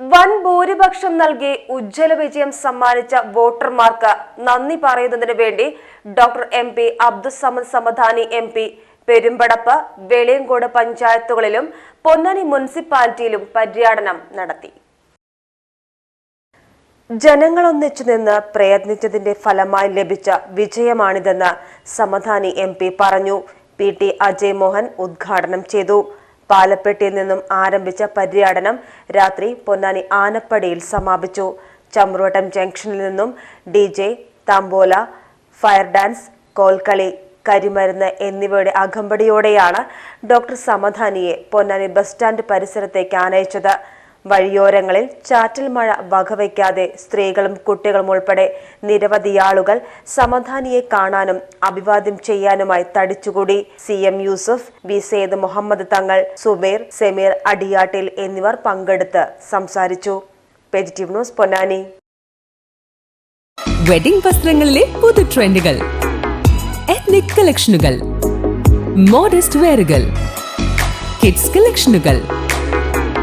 വൻ ഭൂരിപക്ഷം നൽകി ഉജ്ജ്വല വിജയം സമ്മാനിച്ച വോട്ടർമാർക്ക് നന്ദി പറയുന്നതിന് വേണ്ടി doctor M P Abdussamad Samadani M P Perumpadappu Veliyankode പഞ്ചായത്തുകളിലും പൊന്നാനി മുനിസിപ്പാലിറ്റിയിലും പര്യടനം നടത്തി. ജനങ്ങളൊന്നിച്ചു നിന്ന് പ്രയത്നിച്ചതിന്റെ ഫലമായി ലഭിച്ച വിജയമാണിതെന്ന് സമധാനി എം പി പറഞ്ഞു. പി ടി അജയ് മോഹൻ ഉദ്ഘാടനം ചെയ്തു. പാലപ്പെട്ടിയിൽ നിന്നും ആരംഭിച്ച പര്യടനം രാത്രി പൊന്നാനി ആനപ്പടിയിൽ സമാപിച്ചു. ചമ്രോട്ടം ജംഗ്ഷനിൽ നിന്നും D J tambola fire dance Kolkali കരിമരുന്ന് എന്നിവയുടെ അകമ്പടിയോടെയാണ് ഡോക്ടർ സമധാനിയെ പൊന്നാനി ബസ് സ്റ്റാൻഡ് പരിസരത്തേക്ക് ആനയിച്ചത്. വഴിയോരങ്ങളിൽ ചാറ്റൽ മഴ വകവയ്ക്കാതെ സ്ത്രീകളും കുട്ടികളും ഉൾപ്പെടെ നിരവധി ആളുകൾ സമധാനിയെ കാണാനും അഭിവാദ്യം ചെയ്യാനുമായി തടിച്ചുകൂടി. C M Yusuf V Syed Muhammad Thangal Zubair Sameer അടിയാട്ടിൽ എന്നിവർ പങ്കെടുത്ത് സംസാരിച്ചു. ന്യൂസ് പൊന്നാനി. വെഡിംഗ് വസ്ത്രങ്ങളിലെ പുതു ട്രെൻഡുകൾ എത്നിക് കളക്ഷനുകൾ മോഡസ്റ്റ് വെയറുകൾ കിഡ്സ് കളക്ഷനുകൾ